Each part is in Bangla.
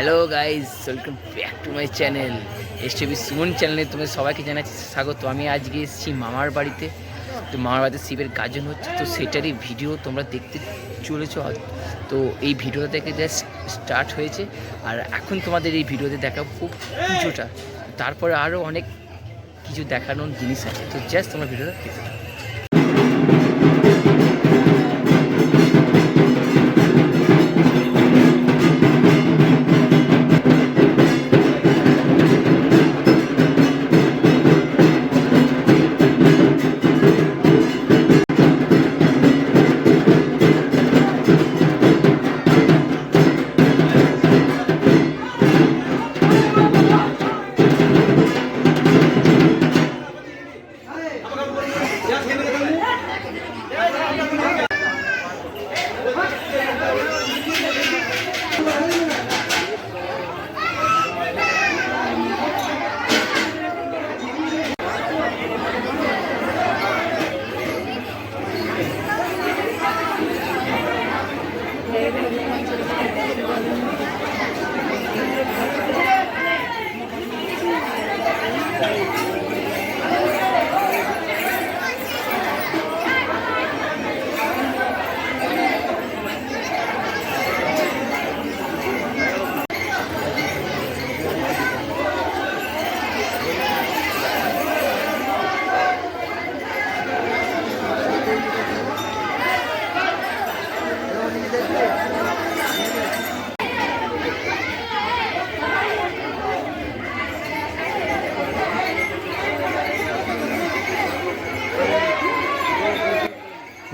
Hello guys welcome back to my channel S TV Suman চ্যানেলে তোমাদের সবাইকে জানাচ্ছি স্বাগত। আমি আজকে এসেছি মামার বাড়িতে। তো মামার বাড়িতে শিবের গাজন হচ্ছে, তো সেটারই ভিডিও তোমরা দেখতে চলেছ। তো এই ভিডিওটা থেকে জাস্ট স্টার্ট হয়েছে। আর এখন তোমাদের এই ভিডিওতে দেখাবো খুব পুজোটা। তারপরে আরও অনেক কিছু দেখানোর জিনিস আছে। তো জাস্ট তোমরা ভিডিওটা দেখতে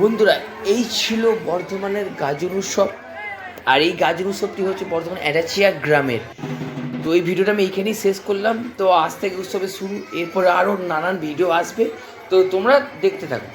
বন্ধুরা, এই ছিল বর্ধমানের গাজন উৎসব। আর এই গাজন উৎসবটি হচ্ছে বর্ধমান অ্যাডাচিয়া গ্রামের। তো এই ভিডিওটা আমি এইখানেই শেষ করলাম। তো আজ থেকে উৎসবের শুরু, এরপরে আরও নানান ভিডিও আসবে। তো তোমরা দেখতে থাকো।